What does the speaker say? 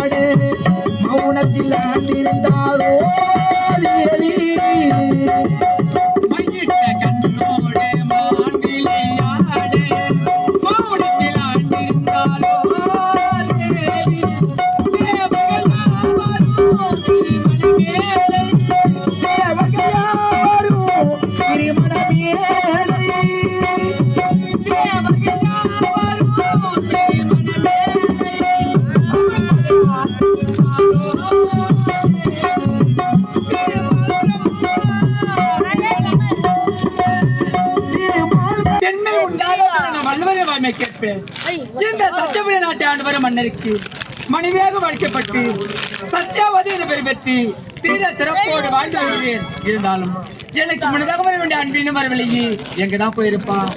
நாடு மௌனத்தில் ஆண்டிருந்தாரோ என்னை உண்டாக வல்லவரை வாய்மை கேட்பேன். இந்த சத்தியபுரி நாட்டை ஆண்டு வரும் மன்னருக்கு மணிமேக வாழ்க்கப்பட்டு சத்தியாவதி என பெயர் பெற்று சீர சிறப்போடு வாழ்ந்து வருகிறேன் இருந்தாலும் எனக்கு முன்னதாக வர வேண்டிய அன்பினும் வரவில்லையே எங்கதான் போயிருப்பான்?